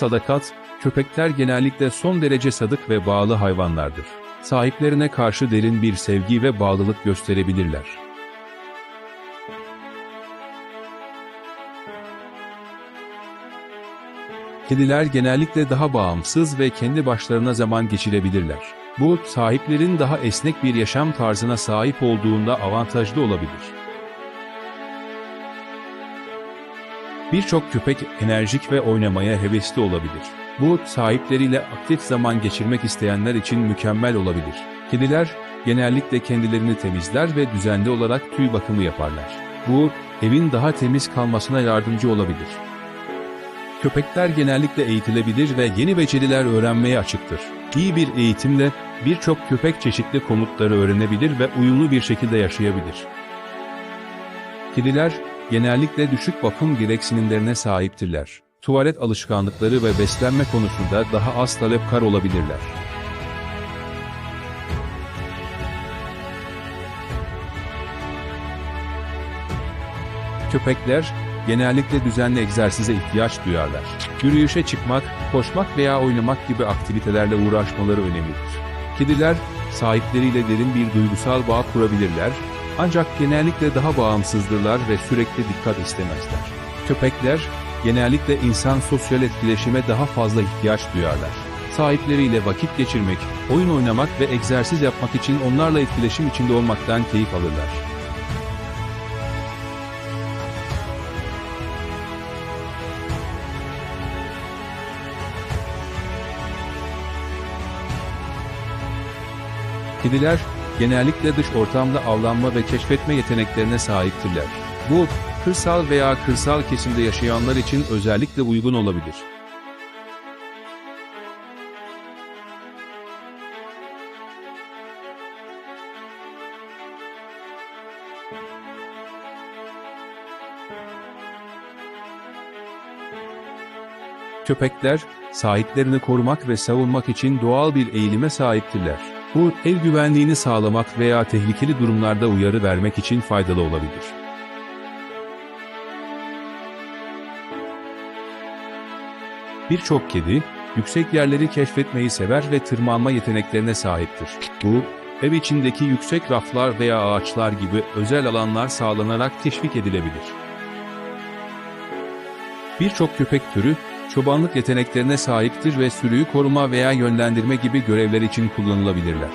Sadakat, köpekler genellikle son derece sadık ve bağlı hayvanlardır. Sahiplerine karşı derin bir sevgi ve bağlılık gösterebilirler. Kediler genellikle daha bağımsız ve kendi başlarına zaman geçirebilirler. Bu, sahiplerin daha esnek bir yaşam tarzına sahip olduğunda avantajlı olabilir. Birçok köpek enerjik ve oynamaya hevesli olabilir. Bu, sahipleriyle aktif zaman geçirmek isteyenler için mükemmel olabilir. Kediler, genellikle kendilerini temizler ve düzenli olarak tüy bakımı yaparlar. Bu, evin daha temiz kalmasına yardımcı olabilir. Köpekler genellikle eğitilebilir ve yeni beceriler öğrenmeye açıktır. İyi bir eğitimle birçok köpek çeşitli komutları öğrenebilir ve uyumlu bir şekilde yaşayabilir. Kediler genellikle düşük bakım gereksinimlerine sahiptirler. Tuvalet alışkanlıkları ve beslenme konusunda daha az talepkar olabilirler. Köpekler genellikle düzenli egzersize ihtiyaç duyarlar. Yürüyüşe çıkmak, koşmak veya oynamak gibi aktivitelerle uğraşmaları önemlidir. Kediler sahipleriyle derin bir duygusal bağ kurabilirler ancak genellikle daha bağımsızdırlar ve sürekli dikkat istemezler. Köpekler genellikle insan sosyal etkileşime daha fazla ihtiyaç duyarlar. Sahipleriyle vakit geçirmek, oyun oynamak ve egzersiz yapmak için onlarla etkileşim içinde olmaktan keyif alırlar. Kediler genellikle dış ortamda avlanma ve keşfetme yeteneklerine sahiptirler. Bu, kırsal veya kırsal kesimde yaşayanlar için özellikle uygun olabilir. Köpekler, sahiplerini korumak ve savunmak için doğal bir eğilime sahiptirler. Bu, ev güvenliğini sağlamak veya tehlikeli durumlarda uyarı vermek için faydalı olabilir. Birçok kedi, yüksek yerleri keşfetmeyi sever ve tırmanma yeteneklerine sahiptir. Bu, ev içindeki yüksek raflar veya ağaçlar gibi özel alanlar sağlanarak teşvik edilebilir. Birçok köpek türü, çobanlık yeteneklerine sahiptir ve sürüyü koruma veya yönlendirme gibi görevler için kullanılabilirler.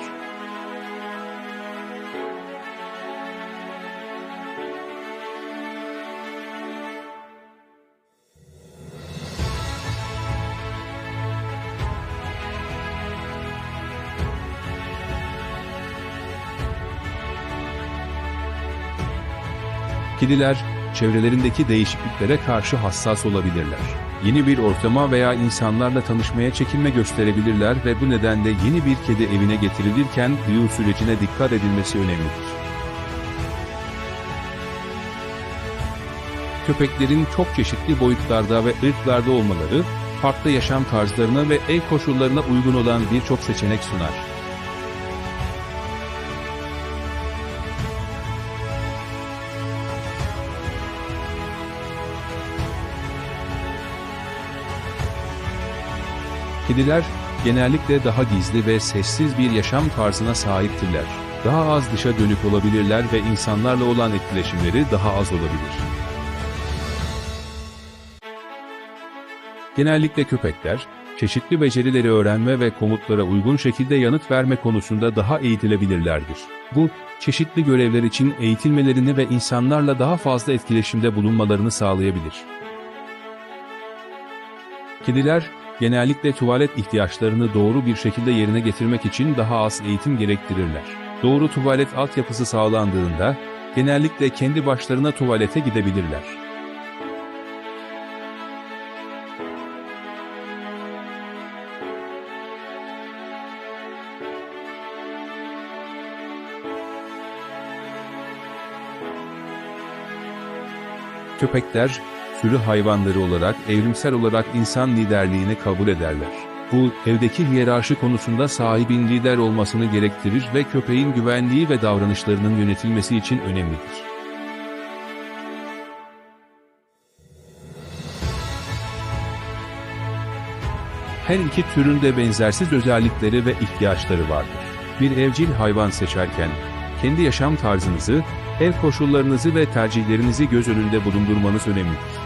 Kediler, çevrelerindeki değişikliklere karşı hassas olabilirler. Yeni bir ortama veya insanlarla tanışmaya çekinme gösterebilirler ve bu nedenle yeni bir kedi evine getirilirken uyum sürecine dikkat edilmesi önemlidir. Köpeklerin çok çeşitli boyutlarda ve ırklarda olmaları, farklı yaşam tarzlarına ve ev koşullarına uygun olan birçok seçenek sunar. Kediler genellikle daha gizli ve sessiz bir yaşam tarzına sahiptirler. Daha az dışa dönük olabilirler ve insanlarla olan etkileşimleri daha az olabilir. Genellikle köpekler, çeşitli becerileri öğrenme ve komutlara uygun şekilde yanıt verme konusunda daha eğitilebilirlerdir. Bu, çeşitli görevler için eğitilmelerini ve insanlarla daha fazla etkileşimde bulunmalarını sağlayabilir. Kediler, genellikle tuvalet ihtiyaçlarını doğru bir şekilde yerine getirmek için daha az eğitim gerektirirler. Doğru tuvalet altyapısı sağlandığında, genellikle kendi başlarına tuvalete gidebilirler. Köpekler, sürü hayvanları olarak evrimsel olarak insan liderliğini kabul ederler. Bu, evdeki hiyerarşi konusunda sahibin lider olmasını gerektirir ve köpeğin güvenliği ve davranışlarının yönetilmesi için önemlidir. Her iki türün de benzersiz özellikleri ve ihtiyaçları vardır. Bir evcil hayvan seçerken, kendi yaşam tarzınızı, ev koşullarınızı ve tercihlerinizi göz önünde bulundurmanız önemlidir.